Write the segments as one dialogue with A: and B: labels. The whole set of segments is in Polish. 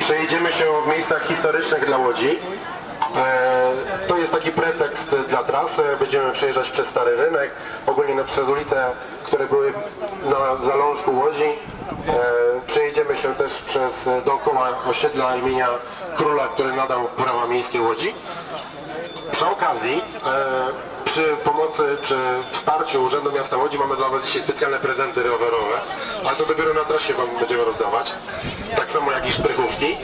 A: Przejedziemy się w miejscach historycznych dla Łodzi. E, To jest taki pretekst dla trasy. Będziemy przejeżdżać przez Stary Rynek, ogólnie no, przez ulice, które były na zalążku Łodzi. E, Przejedziemy się też przez dookoła osiedla imienia króla, który nadał prawa miejskie Łodzi. Przy okazji, e, przy pomocy, przy wsparciu Urzędu Miasta Łodzi mamy dla Was dzisiaj specjalne prezenty rowerowe, ale to dopiero na trasie Wam będziemy rozdawać, tak samo jak i szprychówki.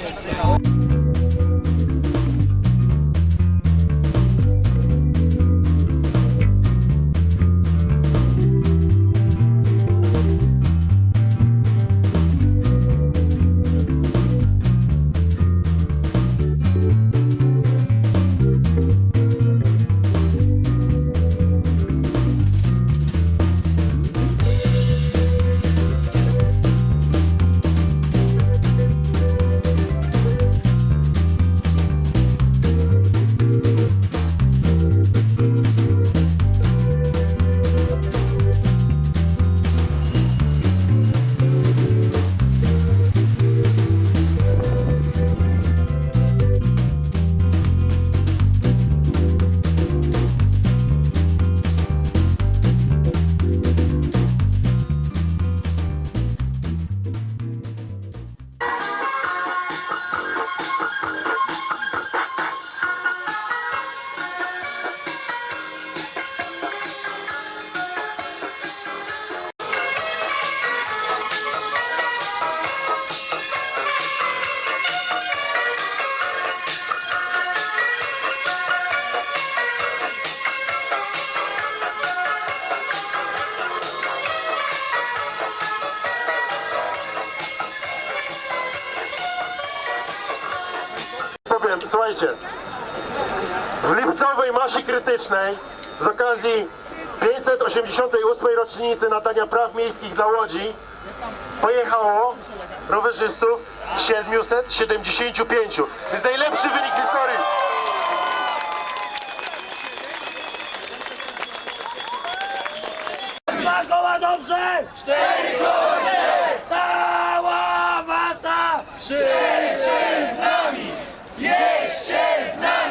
A: powiem, słuchajcie. W lipcowej masie krytycznej z okazji 588 rocznicy nadania praw miejskich dla Łodzi pojechało rowerzystów 775. To jest najlepszy wynik historii.
B: Koła dobrze! Cztery konie! Cała masa! Krzyczy! Yes, yes, no.